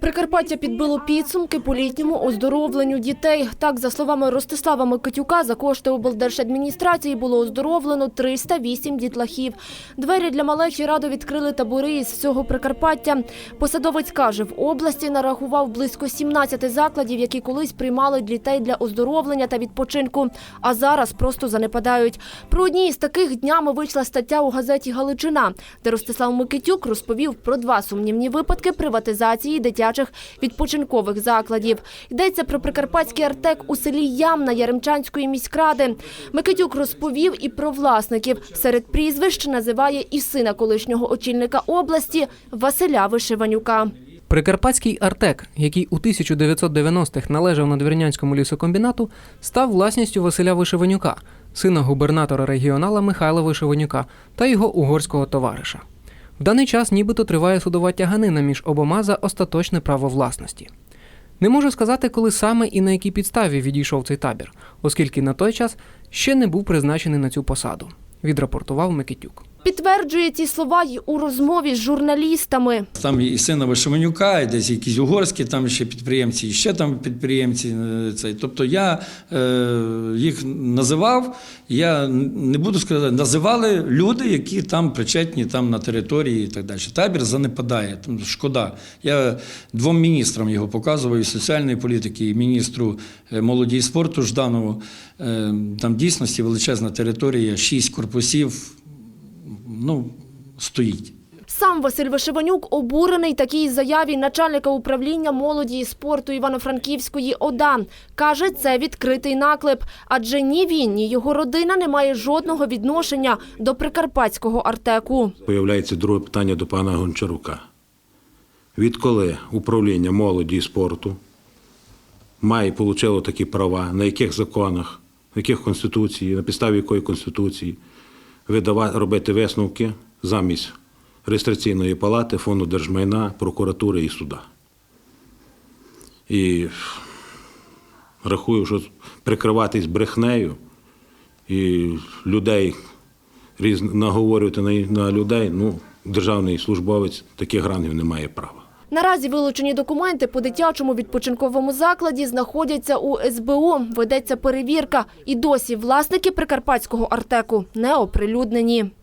Прикарпаття підбило підсумки по літньому оздоровленню дітей. Так, за словами Ростислава Микитюка, за кошти облдержадміністрації було оздоровлено 308 дітлахів. Двері для малечі радо відкрили табори із всього Прикарпаття. Посадовець каже, в області нарахував близько 17 закладів, які колись приймали дітей для оздоровлення та відпочинку, а зараз просто занепадають. Про одні із таких днями вийшла стаття у газеті «Галичина», де Ростислав Микитюк розповів про два сумнівні випадки приватизації дитячих відпочинкових закладів. Йдеться про прикарпатський артек у селі Ямна Яремчанської міськради. Микитюк розповів і про власників. Серед прізвищ називає і сина колишнього очільника області Василя Вишиванюка. Прикарпатський Артек, який у 1990-х належав Надвірнянському лісокомбінату, став власністю Василя Вишиванюка, сина губернатора регіонала Михайла Вишиванюка та його угорського товариша. В даний час нібито триває судова тяганина між обома за остаточне право власності. Не можу сказати, коли саме і на якій підставі відійшов цей табір, оскільки на той час ще не був призначений на цю посаду, відрапортував Микитюк. Підтверджує ці слова й у розмові з журналістами. Там і сина Вишиванюка, і десь якісь угорські там ще підприємці, і ще там підприємці. е, Цей. Тобто я е, їх називав, я не буду сказати, називали люди, які там причетні там на території і так далі. Табір занепадає, там шкода. Я двом міністрам його показував, і соціальної політики, і міністру е, молоді і спорту Жданову. Е, Там дійсності величезна територія, шість корпусів, ну, стоїть. Сам Василь Вишиванюк обурений такій заяві начальника управління молоді і спорту Івано-Франківської ОДА. Каже, це відкритий наклеп, адже ні він, ні його родина не має жодного відношення до прикарпатського артеку. Появляється друге питання до пана Гончарука. Відколи управління молоді і спорту має получило такі права, на яких законах, на яких конституції, на підставі якої конституції видава, робити висновки замість реєстраційної палати, фонду держмайна, прокуратури і суда. І рахую, що прикриватись брехнею і людей наговорювати на, людей, ну, державний службовець таких гранів не має права. Наразі вилучені документи по дитячому відпочинковому закладі знаходяться у СБУ. Ведеться перевірка. І досі власники прикарпатського артеку не оприлюднені.